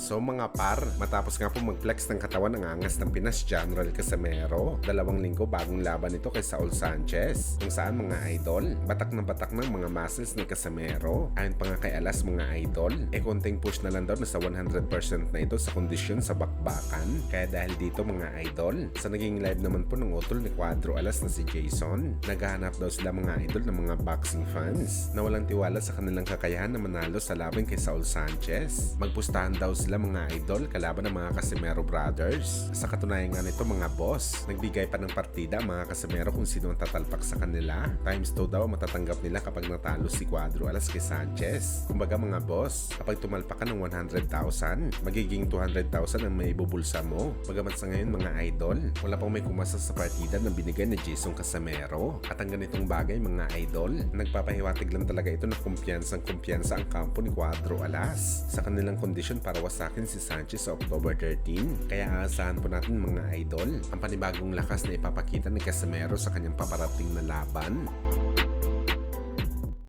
So mga par, matapos nga po mag-flex ng katawan ng angas ng Pinas General Casimero, dalawang linggo bagong laban ito kay Saul Sanchez. Kung saan mga idol, batak na batak ng mga muscles ni Casimero. Ayon pa nga kay Alas mga idol, e konting push na lang daw na sa 100% na ito sa kondisyon sa bakbakan. Kaya dahil dito mga idol, sa naging live naman po ng utol ni Quadro Alas na si Jason, naghahanap daw sila mga idol ng mga boxing fans na walang tiwala sa kanilang kakayahan na manalo sa laban kay Saul Sanchez. Magpustahan daw sila mga idol kalaban ng mga Casimero Brothers. Sa katunayan nga nito mga boss, nagbigay pa ng partida ang mga Casimero kung sino ang tatalpak sa kanila. Times 2 daw ang matatanggap nila kapag natalo si Cuadro Alas kay Sanchez. Kumbaga mga boss, kapag tumalpak ka ng 100,000, magiging 200,000 ang may bubulsa mo. Bagamat sa ngayon mga idol, wala pang may kumasa sa partida na binigay ni Jason Casimero. At ang ganitong bagay mga idol, nagpapahiwatig lang talaga ito na kumpiyansang kumpiyansa ang kampo ni Cuadro Alas sa kanilang kondisyon para wasakin si Sanchez sa October 13. Kaya aasahan po natin mga idol ang panibagong lakas na ipapakita ni Casimero sa kanyang paparating na laban.